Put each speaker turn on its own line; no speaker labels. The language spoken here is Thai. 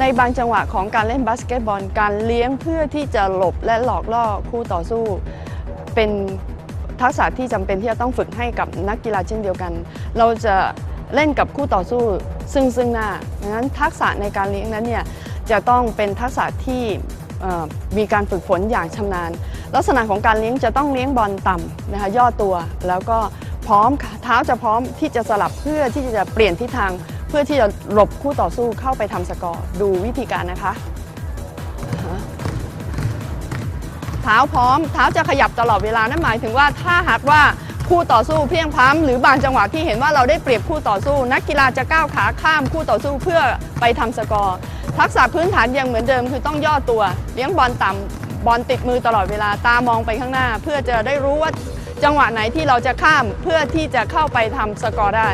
ในบางจังหวะของการเล่นบาสเกตบอลการเลี้ยงเพื่อที่จะหลบและหลอกล่อคู่ต่อสู้ เป็นทักษะที่จำเป็นที่จะต้องฝึกให้กับนักกีฬาเช่นเดียวกัน เราจะเล่นกับคู่ต่อสู้ซึ่งซึ่งหน้าดังนั้นทักษะในการเลี้ยงนั้นเนี่ยจะต้องเป็นทักษะที่มีการฝึกฝนอย่างชำนาญ ลักษณะของการเลี้ยงจะต้องเลี้ยงบอลต่ำนะคะย่อตัว แล้วก็พร้อมเท้าจะพร้อมที่จะสลับเพื่อที่จะเปลี่ยนทิศทาง เพื่อที่จะหลบคู่ต่อสู้เข้าไปทำสกอร์ ดูวิธีการนะคะ เท้าพร้อม เท้าจะขยับตลอดเวลา นั่นหมายถึงว่าถ้าหากว่าคู่ต่อสู้เพียงพล้ำหรือบางจังหวะที่เห็นว่าเราได้เปรียบคู่ต่อสู้ นักกีฬาจะก้าวขาข้ามคู่ต่อสู้เพื่อไปทำสกอร์ ทักษะพื้นฐานยังเหมือนเดิมคือต้องย่อตัว เลี้ยงบอลต่ำบอลติดมือตลอดเวลาตามองไปข้างหน้า เพื่อจะได้รู้ว่าจังหวะไหนที่เราจะข้ามเพื่อที่จะเข้าไปทำสกอร์ได้